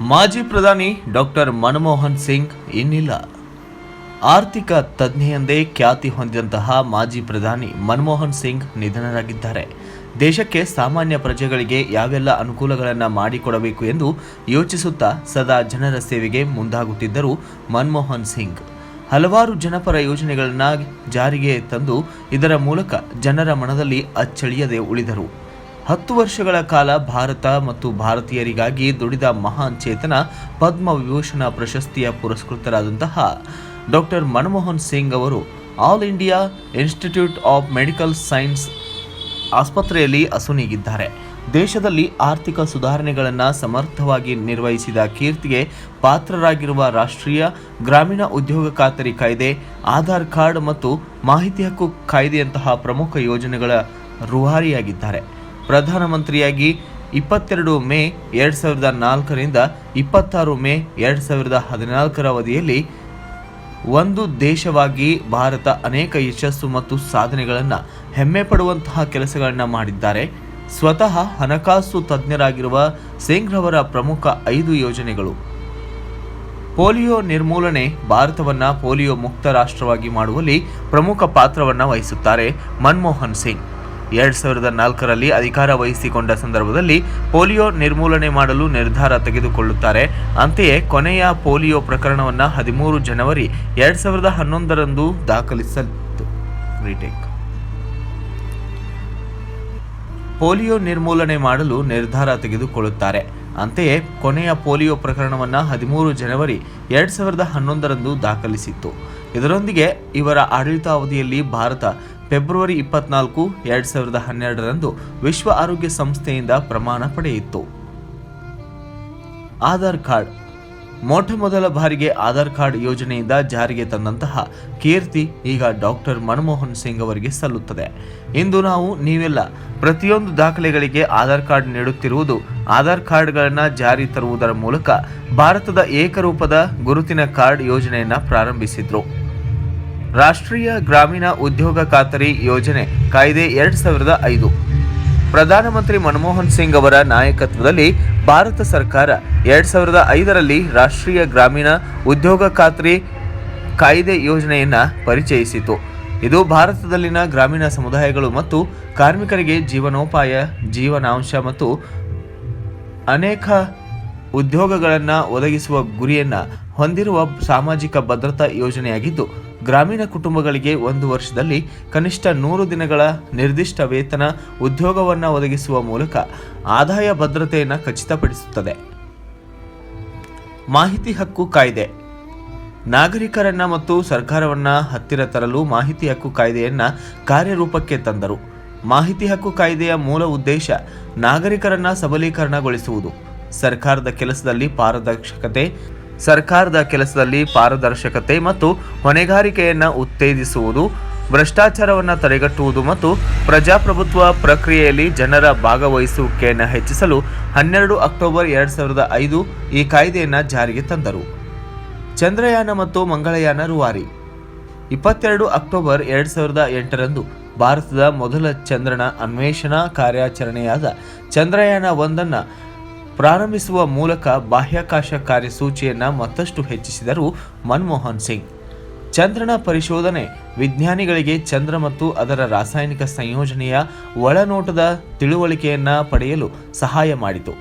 ಮಾಜಿ ಪ್ರಧಾನಿ ಡಾಕ್ಟರ್ ಮನಮೋಹನ್ ಸಿಂಗ್ ಇನ್ನಿಲ್ಲ. ಆರ್ಥಿಕ ತಜ್ಞೆಯೆಂದೇ ಖ್ಯಾತಿ ಹೊಂದಿದಂತಹ ಮಾಜಿ ಪ್ರಧಾನಿ ಮನಮೋಹನ್ ಸಿಂಗ್ ನಿಧನರಾಗಿದ್ದಾರೆ. ದೇಶಕ್ಕೆ ಸಾಮಾನ್ಯ ಪ್ರಜೆಗಳಿಗೆ ಯಾವೆಲ್ಲ ಅನುಕೂಲಗಳನ್ನು ಮಾಡಿಕೊಡಬೇಕು ಎಂದು ಯೋಚಿಸುತ್ತಾ ಸದಾ ಜನರ ಸೇವೆಗೆ ಮುಂದಾಗುತ್ತಿದ್ದರು ಮನಮೋಹನ್ ಸಿಂಗ್. ಹಲವಾರು ಜನಪರ ಯೋಜನೆಗಳನ್ನು ಜಾರಿಗೆ ತಂದು ಇದರ ಮೂಲಕ ಜನರ ಮನದಲ್ಲಿ ಅಚ್ಚಳಿಯದೆ ಉಳಿದರು. ಹತ್ತು ವರ್ಷಗಳ ಕಾಲ ಭಾರತ ಮತ್ತು ಭಾರತೀಯರಿಗಾಗಿ ದುಡಿದ ಮಹಾನ್ ಚೇತನ, ಪದ್ಮ ವಿಭೂಷಣ ಪ್ರಶಸ್ತಿಯ ಪುರಸ್ಕೃತರಾದಂತಹ ಡಾಕ್ಟರ್ ಮನಮೋಹನ್ ಸಿಂಗ್ ಅವರು All India Institute of Medical Science ಆಸ್ಪತ್ರೆಯಲ್ಲಿ ಅಸುನೀಗಿದ್ದಾರೆ. ದೇಶದಲ್ಲಿ ಆರ್ಥಿಕ ಸುಧಾರಣೆಗಳನ್ನು ಸಮರ್ಥವಾಗಿ ನಿರ್ವಹಿಸಿದ ಕೀರ್ತಿಗೆ ಪಾತ್ರರಾಗಿರುವ ರಾಷ್ಟ್ರೀಯ ಗ್ರಾಮೀಣ ಉದ್ಯೋಗ ಖಾತರಿ ಕಾಯ್ದೆ, ಆಧಾರ್ ಕಾರ್ಡ್ ಮತ್ತು ಮಾಹಿತಿ ಹಕ್ಕು ಕಾಯ್ದೆಯಂತಹ ಪ್ರಮುಖ ಯೋಜನೆಗಳ ರೂವಾರಿಯಾಗಿದ್ದಾರೆ. ಪ್ರಧಾನಮಂತ್ರಿಯಾಗಿ ಇಪ್ಪತ್ತೆರಡು ಮೇ ಎರಡು ಸಾವಿರದ ನಾಲ್ಕರಿಂದ ಇಪ್ಪತ್ತಾರು ಮೇ ಎರಡು ಸಾವಿರದ ಹದಿನಾಲ್ಕರ ಅವಧಿಯಲ್ಲಿ ಒಂದು ದೇಶವಾಗಿ ಭಾರತ ಅನೇಕ ಯಶಸ್ಸು ಮತ್ತು ಸಾಧನೆಗಳನ್ನು ಹೆಮ್ಮೆ ಪಡುವಂತಹ ಕೆಲಸಗಳನ್ನು ಮಾಡಿದ್ದಾರೆ. ಸ್ವತಃ ಹಣಕಾಸು ತಜ್ಞರಾಗಿರುವ ಸಿಂಗ್ ರವರ ಪ್ರಮುಖ ಐದು ಯೋಜನೆಗಳು. ಪೋಲಿಯೋ ನಿರ್ಮೂಲನೆ ಭಾರತವನ್ನು ಪೋಲಿಯೋ ಮುಕ್ತ ರಾಷ್ಟ್ರವಾಗಿ ಮಾಡುವಲ್ಲಿ ಪ್ರಮುಖ ಪಾತ್ರವನ್ನು ವಹಿಸುತ್ತಾರೆ ಮನಮೋಹನ್ ಸಿಂಗ್. ಎರಡ್ ಸಾವಿರದ ನಾಲ್ಕರಲ್ಲಿ ಅಧಿಕಾರ ವಹಿಸಿಕೊಂಡ ಸಂದರ್ಭದಲ್ಲಿ ಪೋಲಿಯೋ ನಿರ್ಮೂಲನೆ ಮಾಡಲು ನಿರ್ಧಾರ ತೆಗೆದುಕೊಳ್ಳುತ್ತಾರೆ. ಅಂತೆಯೇ ಕೊನೆಯ ಪೋಲಿಯೋ ಪ್ರಕರಣವನ್ನು ಹದಿಮೂರು ಜನವರಿ ಎರಡ್ ಸಾವಿರದ ಹನ್ನೊಂದರಂದು ದಾಖಲಿಸಲಿತ್ತು ಪೋಲಿಯೋ ನಿರ್ಮೂಲನೆ ಮಾಡಲು ನಿರ್ಧಾರ ತೆಗೆದುಕೊಳ್ಳುತ್ತಾರೆ. ಅಂತೆಯೇ ಕೊನೆಯ ಪೋಲಿಯೋ ಪ್ರಕರಣವನ್ನು ಹದಿಮೂರು ಜನವರಿ ಎರಡ್ ಸಾವಿರದ ಹನ್ನೊಂದರಂದು ದಾಖಲಿಸಿತ್ತು. ಇದರೊಂದಿಗೆ ಇವರ ಆಡಳಿತಾವಧಿಯಲ್ಲಿ ಭಾರತ ಫೆಬ್ರವರಿ ಇಪ್ಪತ್ನಾಲ್ಕು, ಎರಡು ಸಾವಿರದ ಹನ್ನೆರಡರಂದು ವಿಶ್ವ ಆರೋಗ್ಯ ಸಂಸ್ಥೆಯಿಂದ ಪ್ರಮಾಣ ಪಡೆಯಿತು. ಆಧಾರ್ ಕಾರ್ಡ್. ಮೊಟ್ಟ ಮೊದಲ ಬಾರಿಗೆ ಆಧಾರ್ ಕಾರ್ಡ್ ಯೋಜನೆಯಿಂದ ಜಾರಿಗೆ ತಂದಂತಹ ಕೀರ್ತಿ ಈಗ ಡಾಕ್ಟರ್ ಮನಮೋಹನ್ ಸಿಂಗ್ ಅವರಿಗೆ ಸಲ್ಲುತ್ತದೆ. ಇಂದು ನಾವು ನೀವೆಲ್ಲ ಪ್ರತಿಯೊಂದು ದಾಖಲೆಗಳಿಗೆ ಆಧಾರ್ ಕಾರ್ಡ್ ನೀಡುತ್ತಿರುವುದು ಆಧಾರ್ ಕಾರ್ಡ್ಗಳನ್ನು ಜಾರಿ ತರುವುದರ ಮೂಲಕ ಭಾರತದ ಏಕರೂಪದ ಗುರುತಿನ ಕಾರ್ಡ್ ಯೋಜನೆಯನ್ನು ಪ್ರಾರಂಭಿಸಿದ್ರು. ರಾಷ್ಟ್ರೀಯ ಗ್ರಾಮೀಣ ಉದ್ಯೋಗ ಖಾತರಿ ಯೋಜನೆ ಕಾಯ್ದೆ ಎರಡ್ ಸಾವಿರದ ಐದು. ಪ್ರಧಾನಮಂತ್ರಿ ಮನಮೋಹನ್ ಸಿಂಗ್ ಅವರ ನಾಯಕತ್ವದಲ್ಲಿ ಭಾರತ ಸರ್ಕಾರ ಎರಡ್ ಸಾವಿರದ ಐದರಲ್ಲಿ ರಾಷ್ಟ್ರೀಯ ಗ್ರಾಮೀಣ ಉದ್ಯೋಗ ಖಾತ್ರಿ ಕಾಯ್ದೆ ಯೋಜನೆಯನ್ನ ಪರಿಚಯಿಸಿತು. ಇದು ಭಾರತದಲ್ಲಿನ ಗ್ರಾಮೀಣ ಸಮುದಾಯಗಳು ಮತ್ತು ಕಾರ್ಮಿಕರಿಗೆ ಜೀವನೋಪಾಯ, ಜೀವನಾಂಶ ಮತ್ತು ಅನೇಕ ಉದ್ಯೋಗಗಳನ್ನು ಒದಗಿಸುವ ಗುರಿಯನ್ನು ಹೊಂದಿರುವ ಸಾಮಾಜಿಕ ಭದ್ರತಾ ಯೋಜನೆಯಾಗಿದ್ದು ಗ್ರಾಮೀಣ ಕುಟುಂಬಗಳಿಗೆ ಒಂದು ವರ್ಷದಲ್ಲಿ ಕನಿಷ್ಠ ನೂರು ದಿನಗಳ ನಿರ್ದಿಷ್ಟ ವೇತನ ಉದ್ಯೋಗವನ್ನು ಒದಗಿಸುವ ಮೂಲಕ ಆದಾಯ ಭದ್ರತೆಯನ್ನು ಖಚಿತಪಡಿಸುತ್ತದೆ. ಮಾಹಿತಿ ಹಕ್ಕು ಕಾಯ್ದೆ. ನಾಗರಿಕರನ್ನ ಮತ್ತು ಸರ್ಕಾರವನ್ನ ಹತ್ತಿರ ತರಲು ಮಾಹಿತಿ ಹಕ್ಕು ಕಾಯ್ದೆಯನ್ನ ಕಾರ್ಯರೂಪಕ್ಕೆ ತಂದರು. ಮಾಹಿತಿ ಹಕ್ಕು ಕಾಯ್ದೆಯ ಮೂಲ ಉದ್ದೇಶ ನಾಗರಿಕರನ್ನ ಸಬಲೀಕರಣಗೊಳಿಸುವುದು. ಸರ್ಕಾರದ ಕೆಲಸದಲ್ಲಿ ಪಾರದರ್ಶಕತೆ ಸರ್ಕಾರದ ಕೆಲಸದಲ್ಲಿ ಪಾರದರ್ಶಕತೆ ಮತ್ತು ಹೊಣೆಗಾರಿಕೆಯನ್ನು ಉತ್ತೇಜಿಸುವುದು, ಭ್ರಷ್ಟಾಚಾರವನ್ನು ತಡೆಗಟ್ಟುವುದು ಮತ್ತು ಪ್ರಜಾಪ್ರಭುತ್ವ ಪ್ರಕ್ರಿಯೆಯಲ್ಲಿ ಜನರ ಭಾಗವಹಿಸುವಿಕೆಯನ್ನು ಹೆಚ್ಚಿಸಲು ಹನ್ನೆರಡು ಅಕ್ಟೋಬರ್ ಎರಡು ಸಾವಿರದ ಐದು ಈ ಕಾಯ್ದೆಯನ್ನು ಜಾರಿಗೆ ತಂದರು. ಚಂದ್ರಯಾನ ಮತ್ತು ಮಂಗಳಯಾನ ರುವಾರಿ. ಇಪ್ಪತ್ತೆರಡು ಅಕ್ಟೋಬರ್ ಎರಡು ಸಾವಿರದ ಎಂಟರಂದು ಭಾರತದ ಮೊದಲ ಚಂದ್ರನ ಅನ್ವೇಷಣಾ ಕಾರ್ಯಾಚರಣೆಯಾದ ಚಂದ್ರಯಾನ ಒಂದನ್ನು ಪ್ರಾರಂಭಿಸುವ ಮೂಲಕ ಬಾಹ್ಯಾಕಾಶ ಕಾರ್ಯಸೂಚಿಯನ್ನು ಮತ್ತಷ್ಟು ಹೆಚ್ಚಿಸಿದರು ಮನಮೋಹನ್ ಸಿಂಗ್. ಚಂದ್ರನ ಪರಿಶೋಧನೆ, ವಿಜ್ಞಾನಿಗಳಿಗೆ ಚಂದ್ರ ಮತ್ತು ಅದರ ರಾಸಾಯನಿಕ ಸಂಯೋಜನೆಯ ಒಳನೋಟದ ತಿಳುವಳಿಕೆಯನ್ನು ಪಡೆಯಲು ಸಹಾಯ ಮಾಡಿತು.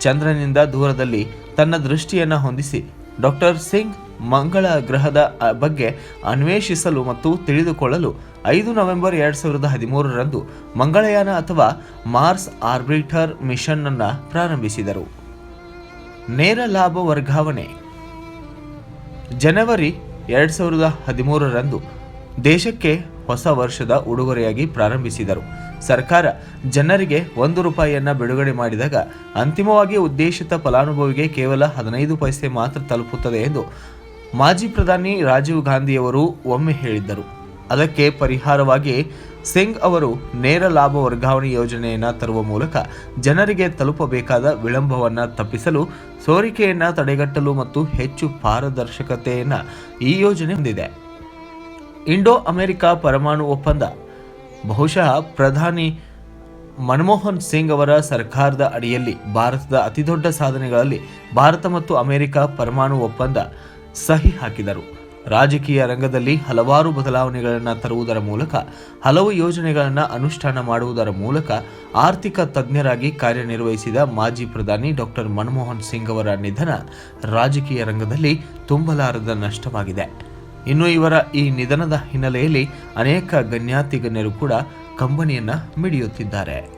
ಚಂದ್ರನಿಂದ ದೂರದಲ್ಲಿ ತನ್ನ ದೃಷ್ಟಿಯನ್ನು ಹೊಂದಿಸಿ ಡಾಕ್ಟರ್ ಸಿಂಗ್ ಮಂಗಳ ಗ್ರಹದ ಬಗ್ಗೆ ಅನ್ವೇಷಿಸಲು ಮತ್ತು ತಿಳಿದುಕೊಳ್ಳಲು ಐದು ನವೆಂಬರ್ ಎರಡು ಸಾವಿರದ ಹದಿಮೂರರಂದು ಮಂಗಳಯಾನ ಅಥವಾ ಮಾರ್ಸ್ ಆರ್ಬಿಟರ್ ಮಿಷನ್ ಅನ್ನು ಪ್ರಾರಂಭಿಸಿದರು. ನೇರ ಲಾಭ ವರ್ಗಾವಣೆ. ಜನವರಿ ಎರಡು ಸಾವಿರದ ಹದಿಮೂರರಂದು ದೇಶಕ್ಕೆ ಹೊಸ ವರ್ಷದ ಉಡುಗೊರೆಯಾಗಿ ಪ್ರಾರಂಭಿಸಿದರು. ಸರ್ಕಾರ ಜನರಿಗೆ ಒಂದು ರೂಪಾಯಿಯನ್ನು ಬಿಡುಗಡೆ ಮಾಡಿದಾಗ ಅಂತಿಮವಾಗಿ ಉದ್ದೇಶಿತ ಫಲಾನುಭವಿಗೆ ಕೇವಲ ಹದಿನೈದು ಪೈಸೆ ಮಾತ್ರ ತಲುಪುತ್ತದೆ ಎಂದು ಮಾಜಿ ಪ್ರಧಾನಿ ರಾಜೀವ್ ಗಾಂಧಿಯವರು ಒಮ್ಮೆ ಹೇಳಿದ್ದರು. ಅದಕ್ಕೆ ಪರಿಹಾರವಾಗಿ ಸಿಂಗ್ ಅವರು ನೇರ ಲಾಭ ವರ್ಗಾವಣೆ ಯೋಜನೆಯನ್ನು ತರುವ ಮೂಲಕ ಜನರಿಗೆ ತಲುಪಬೇಕಾದ ವಿಳಂಬವನ್ನು ತಪ್ಪಿಸಲು, ಸೋರಿಕೆಯನ್ನು ತಡೆಗಟ್ಟಲು ಮತ್ತು ಹೆಚ್ಚು ಪಾರದರ್ಶಕತೆಯನ್ನು ಈ ಯೋಜನೆ ಹೊಂದಿದೆ. ಇಂಡೋ ಅಮೆರಿಕ ಪರಮಾಣು ಒಪ್ಪಂದ. ಬಹುಶಃ ಪ್ರಧಾನಿ ಮನಮೋಹನ್ ಸಿಂಗ್ ಅವರ ಸರ್ಕಾರದ ಅಡಿಯಲ್ಲಿ ಭಾರತದ ಅತಿದೊಡ್ಡ ಸಾಧನೆಗಳಲ್ಲಿ ಭಾರತ ಮತ್ತು ಅಮೆರಿಕ ಪರಮಾಣು ಒಪ್ಪಂದ. ಸಹಿ ಹಾಕಿದರು. ರಾಜಕೀಯ ರಂಗದಲ್ಲಿ ಹಲವಾರು ಬದಲಾವಣೆಗಳನ್ನು ತರುವುದರ ಮೂಲಕ, ಹಲವು ಯೋಜನೆಗಳನ್ನು ಅನುಷ್ಠಾನ ಮಾಡುವುದರ ಮೂಲಕ ಆರ್ಥಿಕ ತಜ್ಞರಾಗಿ ಕಾರ್ಯನಿರ್ವಹಿಸಿದ ಮಾಜಿ ಪ್ರಧಾನಿ ಡಾಕ್ಟರ್ ಮನಮೋಹನ್ ಸಿಂಗ್ ಅವರ ನಿಧನ ರಾಜಕೀಯ ರಂಗದಲ್ಲಿ ತುಂಬಲಾರದ ನಷ್ಟವಾಗಿದೆ. ಇನ್ನು ಇವರ ಈ ನಿಧನದ ಹಿನ್ನೆಲೆಯಲ್ಲಿ ಅನೇಕ ಗಣ್ಯಾತಿ ಗಣ್ಯರು ಕೂಡ ಕಂಬನಿಯನ್ನು ಮಿಡಿಯುತ್ತಿದ್ದಾರೆ.